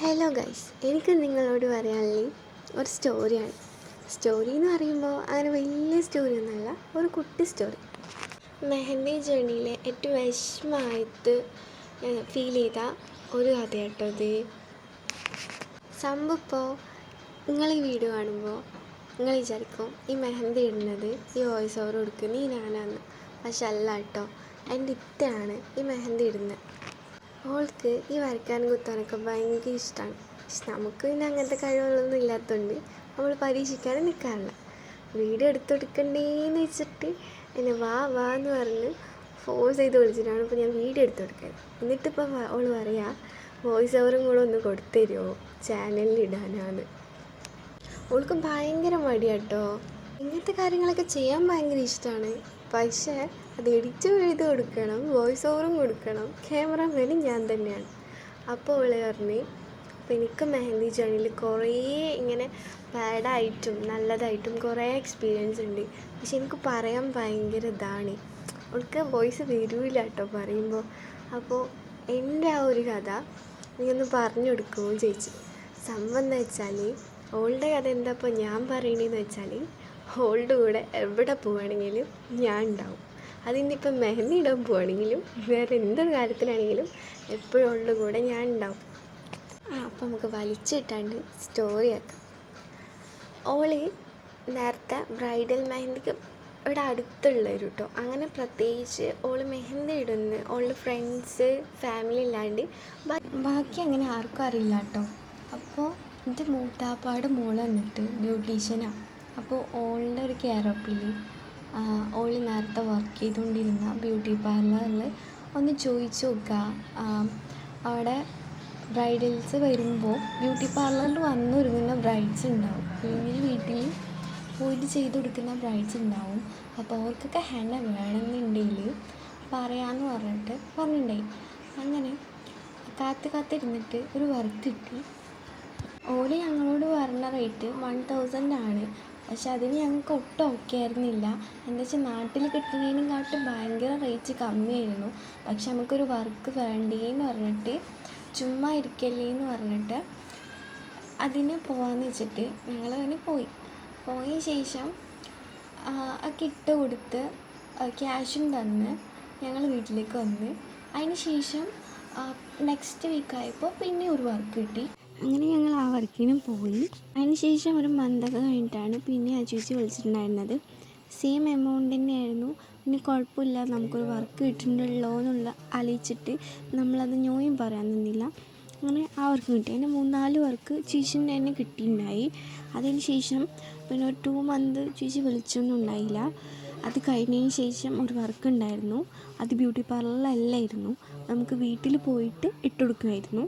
Hello guys എനിക്ക് നിങ്ങളോട് പറയാനുള്ള ഒരു സ്റ്റോറിയാണ് സ്റ്റോറി എന്ന് പറയുമ്പോൾ അങ്ങനെ വലിയ സ്റ്റോറി ഒന്നുമല്ല ഒരു കുട്ടി സ്റ്റോറി മെഹന്തി ജേണിയിലെ ഏറ്റവും വിഷമമായിട്ട് ഫീൽ ചെയ്ത ഒരു കഥ കേട്ടോ ഇത് സംഭവപ്പോൾ നിങ്ങൾ ഈ വീഡിയോ കാണുമ്പോൾ നിങ്ങൾ വിചാരിക്കും ഈ മെഹന്തി ഇടുന്നത് ഈ വോയിസ് ഓവർ കൊടുക്കുന്നത് ഈ ഞാനാണ് പക്ഷെ അല്ല കേട്ടോ. എന്റെ ഇത്തയാണ് ഈ മെഹന്തി ഇടുന്നത്. ഓൾക്ക് ഈ വരയ്ക്കാനും കുത്താനൊക്കെ ഭയങ്കര ഇഷ്ടമാണ് പക്ഷെ നമുക്ക് പിന്നെ അങ്ങനത്തെ കഴിവുകളൊന്നും ഇല്ലാത്തതുകൊണ്ട് നമ്മൾ പരീക്ഷിക്കാനും നിൽക്കാറില്ല വീഡിയോ എടുത്തെടുക്കണ്ടേന്ന് വെച്ചിട്ട് എന്നെ വാ വാ എന്ന് പറഞ്ഞ് ഫോഴ്സ് ചെയ്ത് വിളിച്ചിട്ടാണ് ഇപ്പോൾ ഞാൻ വീഡിയോ എടുത്തെടുക്കാൻ എന്നിട്ടിപ്പോൾ അവൾ പറയാ വോയിസ് ഓവറും കൂടെ ഒന്ന് കൊടുത്തരുമോ ചാനലിൽ ഇടാനാണ് ഓൾക്ക് ഭയങ്കര മടിയാട്ടോ. ഇങ്ങനത്തെ കാര്യങ്ങളൊക്കെ ചെയ്യാൻ ഭയങ്കര ഇഷ്ടമാണ്. പക്ഷേ അത് എഡിറ്റ് ചെയ്ത് കൊടുക്കണം വോയിസ് ഓവറും കൊടുക്കണം. ക്യാമറമാനും ഞാൻ തന്നെയാണ്. അപ്പോൾ അവൾ പറഞ്ഞ് അപ്പോൾ എനിക്ക് മെഹന്തി ജേണിയിൽ കുറേ ഇങ്ങനെ ബാഡായിട്ടും നല്ലതായിട്ടും കുറേ എക്സ്പീരിയൻസ് ഉണ്ട്. പക്ഷെ എനിക്ക് പറയാൻ ഭയങ്കര ഇതാണ്. അവൾക്ക് വോയിസ് വരില്ല കേട്ടോ പറയുമ്പോൾ അപ്പോൾ എന്റെ ആ ഒരു കഥ നീ പറഞ്ഞു കൊടുക്കുമോ? ചോദിച്ചു. സംഭവം എന്ന് വെച്ചാൽ ഓളുടെ കഥ എന്താ ഇപ്പോൾ ഞാൻ പറയണതെന്ന് വെച്ചാൽ ഓളുടെ കൂടെ എവിടെ പോവുകയാണെങ്കിലും ഞാൻ ഉണ്ടാവും. അതിനിപ്പം മെഹന്തി ഇടാൻ പോവുകയാണെങ്കിലും വേറെ എന്തൊരു കാര്യത്തിലാണെങ്കിലും എപ്പോഴും ഉള്ള കൂടെ ഞാൻ ഉണ്ടാവും. ആ അപ്പം നമുക്ക് വലിച്ചിട്ടാണ്ട് സ്റ്റോറി ആക്കാം. ഓളി നേരത്തെ ബ്രൈഡൽ മെഹന്തിക്ക് ഇവിടെ അടുത്തുള്ളവർ കേട്ടോ അങ്ങനെ പ്രത്യേകിച്ച് ഓൾ മെഹന്തി ഇടുന്നു. ഓൾ ഫ്രണ്ട്സ് ഫാമിലി ഇല്ലാണ്ട്. ബാക്കി അങ്ങനെ ആർക്കും അറിയില്ല കേട്ടോ അപ്പോൾ എന്റെ മൂത്താപ്പാട് മോൾ വന്നിട്ട് ബ്യൂട്ടീഷ്യനാണ് അപ്പോൾ ഓളിന്റെ ഒരു കെയറപ്പിൽ ഓൾ നേരത്തെ വർക്ക് ചെയ്തുകൊണ്ടിരുന്ന ബ്യൂട്ടി പാർലറിൽ ഒന്ന് ചോദിച്ചു നോക്കുക അവിടെ ബ്രൈഡൽസ് വരുമ്പോൾ ബ്യൂട്ടി പാർലറിൽ വന്നൊരുങ്ങുന്ന ബ്രൈഡ്സ് ഉണ്ടാവും. അല്ലെങ്കിൽ വീട്ടിൽ പോയിട്ട് ചെയ്ത് കൊടുക്കുന്ന ബ്രൈഡ്സ് ഉണ്ടാവും. അപ്പോൾ അവർക്കൊക്കെ ഹെണ്ണ വേണമെന്നുണ്ടെങ്കിൽ പറയാമെന്ന് പറഞ്ഞിട്ട് പറഞ്ഞിട്ടുണ്ടായി അങ്ങനെ കാത്ത് കാത്തിരുന്നിട്ട് ഒരു വർക്ക് കിട്ടി. ഓൽ ഞങ്ങളോട് പറഞ്ഞ റേറ്റ് വൺ തൗസൻഡ് ആണ്. പക്ഷെ അതിന് ഞങ്ങൾക്ക് ഒട്ടും ഓക്കെ ആയിരുന്നില്ല. എന്താ വെച്ചാൽ നാട്ടിൽ കിട്ടുന്നതിനും കാട്ടും ഭയങ്കര റേറ്റ് കമ്മിയായിരുന്നു. പക്ഷെ നമുക്കൊരു വർക്ക് വേണ്ടേന്ന് പറഞ്ഞിട്ട് ചുമ്മാ ഇരിക്കല്ലേ എന്ന് പറഞ്ഞിട്ട് അതിന് പോവാന്ന് വെച്ചിട്ട് ഞങ്ങൾ അതിന് പോയി. പോയ ശേഷം ആ കിട്ട് കൊടുത്ത് ക്യാഷും തന്ന് ഞങ്ങൾ വീട്ടിലേക്ക് വന്ന്. അതിന് ശേഷം നെക്സ്റ്റ് വീക്ക് ആയപ്പോൾ പിന്നെ ഒരു വർക്ക് കിട്ടി. അങ്ങനെ ഞങ്ങൾ ആ വർക്കിനും പോയി. അതിന് ശേഷം ഒരു മന്തൊക്കെ കഴിഞ്ഞിട്ടാണ് പിന്നെ ആ ചേച്ചി വിളിച്ചിട്ടുണ്ടായിരുന്നത്. സെയിം എമൗണ്ട് തന്നെയായിരുന്നു. പിന്നെ കുഴപ്പമില്ല നമുക്കൊരു വർക്ക് കിട്ടുന്നുണ്ടല്ലോ എന്നുള്ള ആലോചിച്ചിട്ട് നമ്മളത് ഞോയും പറയാൻ നിന്നില്ല. അങ്ങനെ ആ വർക്ക് കിട്ടി. അതിന് മൂന്നാൽ വർക്ക് ചേച്ചിന്റെ തന്നെ കിട്ടിയിട്ടുണ്ടായി. അതിന് ശേഷം പിന്നെ ഒരു ടു മന്ത് ചേച്ചി വിളിച്ചൊന്നും ഉണ്ടായില്ല. അത് കഴിഞ്ഞതിന് ശേഷം ഒരു വർക്ക് ഉണ്ടായിരുന്നു. അത് ബ്യൂട്ടി പാർലറിലല്ലായിരുന്നു നമുക്ക് വീട്ടിൽ പോയിട്ട് ഇട്ട് കൊടുക്കുമായിരുന്നു.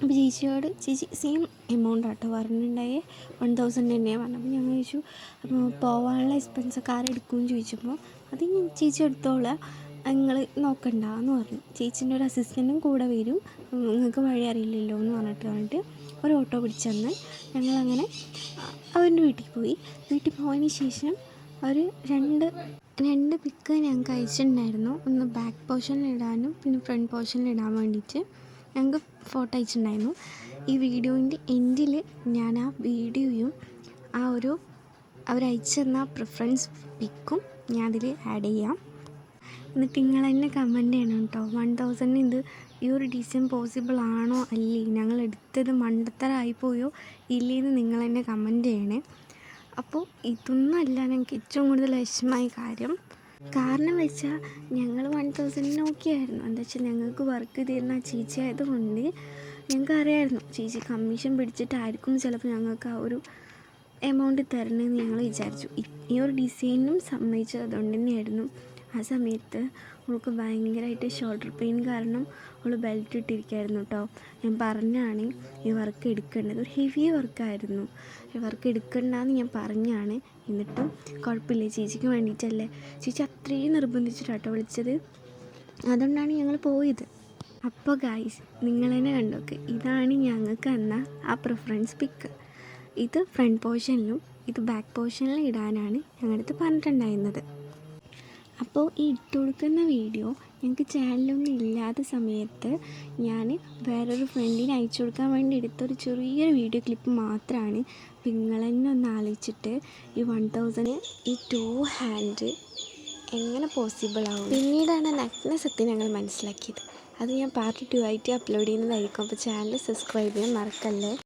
അപ്പോൾ ചേച്ചിയോട് ചേച്ചി സെയിം എമൗണ്ട് ആട്ടോ പറഞ്ഞിട്ടുണ്ടായേ. വൺ തൗസൻഡ് തന്നെയാണ് പറഞ്ഞത്. അപ്പോൾ ഞങ്ങൾ ചോദിച്ചു അപ്പോൾ പോകാനുള്ള എക്സ്പെൻസ് കാർ എടുക്കുമെന്ന് ചോദിച്ചപ്പോൾ അത് ഞാൻ ചേച്ചി എടുത്തോളാം. നിങ്ങൾ നോക്കണ്ട എന്ന് പറഞ്ഞു. ചേച്ചീന്റെ ഒരു അസിസ്റ്റന്റും കൂടെ വരും. നിങ്ങൾക്ക് വഴി അറിയില്ലല്ലോ എന്ന് പറഞ്ഞിട്ട് പറഞ്ഞിട്ട് ഒരു ഓട്ടോ പിടിച്ചു തന്ന് ഞങ്ങളങ്ങനെ അവന്റെ വീട്ടിൽ പോയി. വീട്ടിൽ പോയതിന് ശേഷം ഒരു രണ്ട് രണ്ട് പിക്ക് ഞങ്ങൾക്ക് അയച്ചിട്ടുണ്ടായിരുന്നു. ഒന്ന് ബാക്ക് പോർഷനിൽ ഇടാനും പിന്നെ ഫ്രണ്ട് പോർഷനിൽ ഇടാൻ വേണ്ടിയിട്ട്. ഞങ്ങൾക്ക് ഫോട്ടോ അയച്ചിട്ടുണ്ടായിരുന്നു. ഈ വീഡിയോന്റെ എൻഡിൽ ഞാൻ ആ വീഡിയോയും ആ ഒരു അവരയച്ചു തന്ന പ്രിഫറൻസ് പിക്കും ഞാൻ അതിൽ ആഡ് ചെയ്യാം. എന്നിട്ട് നിങ്ങൾ തന്നെ കമന്റ് ചെയ്യണം കേട്ടോ വൺ തൗസൻഡ് ഇത് ഈ ഒരു ഡിസൈൻ പോസിബിൾ ആണോ അല്ലേ? ഞങ്ങൾ എടുത്തത് മണ്ടത്തരമായി പോയോ ഇല്ലേന്ന് നിങ്ങൾ തന്നെ കമന്റ് ചെയ്യണേ. അപ്പോൾ ഇതൊന്നും അല്ല ഞങ്ങൾക്ക് ഏറ്റവും കൂടുതൽ വിഷമമായ കാര്യം. കാരണം വെച്ചാൽ ഞങ്ങൾ വൺ തൗസൻഡിന് ഓക്കെ ആയിരുന്നു എന്താ വെച്ചാൽ ഞങ്ങൾക്ക് വർക്ക് തരുന്ന ചേച്ചി ആയതുകൊണ്ട് ഞങ്ങൾക്ക് അറിയായിരുന്നു ചേച്ചി കമ്മീഷൻ പിടിച്ചിട്ടായിരിക്കും ചിലപ്പോൾ ഞങ്ങൾക്ക് ആ ഒരു എമൗണ്ട് തരണമെന്ന് ഞങ്ങൾ വിചാരിച്ചു. ഈ- ഒരു ഡിസൈനും സമ്മതിച്ചത് അതുകൊണ്ട് തന്നെയായിരുന്നു. ആ സമയത്ത് അവൾക്ക് ഭയങ്കരമായിട്ട് ഷോൾഡർ പെയിൻ കാരണം അവൾ ബെൽറ്റ് ഇട്ടിരിക്കുകയായിരുന്നു കേട്ടോ ഞാൻ പറഞ്ഞാണ് ഈ വർക്ക് എടുക്കേണ്ടത് ഒരു ഹെവി വർക്കായിരുന്നു ഈ വർക്ക് എടുക്കണ്ടെന്ന് ഞാൻ പറഞ്ഞാണ്. എന്നിട്ടും കുഴപ്പമില്ല. ചേച്ചിക്ക് വേണ്ടിയിട്ടല്ലേ? ചേച്ചി അത്രയും നിർബന്ധിച്ചിട്ടാട്ടോ വിളിച്ചത്. അതുകൊണ്ടാണ് ഞങ്ങൾ പോയത്. അപ്പോൾ ഗായ്സ് നിങ്ങൾ തന്നെ കണ്ടോക്ക്. ഇതാണ് ഞങ്ങൾക്ക് തന്ന ആ പ്രിഫറൻസ് പിക്ക് ഇത് ഫ്രണ്ട് പോർഷനിലും ഇത് ബാക്ക് പോർഷനിലും ഇടാനാണ് ഞങ്ങളുടെ അടുത്ത് പറഞ്ഞിട്ടുണ്ടായിരുന്നത്. അപ്പോൾ ഈ ഇട്ട് വീഡിയോ ഞങ്ങൾക്ക് ചാനലൊന്നും ഇല്ലാത്ത സമയത്ത് ഞാൻ വേറൊരു ഫ്രണ്ടിന് അയച്ചു കൊടുക്കാൻ വേണ്ടി എടുത്തൊരു ചെറിയൊരു വീഡിയോ ക്ലിപ്പ് മാത്രമാണ്. നിങ്ങൾ തന്നെ ഒന്ന് ആലോചിച്ചിട്ട് ഈ വൺ തൗസൻഡ് ഈ ടു ഹാൻഡ് എങ്ങനെ പോസിബിൾ ആവും? പിന്നീടാണ് നഗ്ന സത്യം ഞങ്ങൾ മനസ്സിലാക്കിയത്. അത് ഞാൻ പാർട്ട് ടു ആയിട്ട് അപ്ലോഡ് ചെയ്യുന്നതായിരിക്കും. അപ്പോൾ ചാനൽ സബ്സ്ക്രൈബ് ചെയ്യാൻ മറക്കല്ലേ?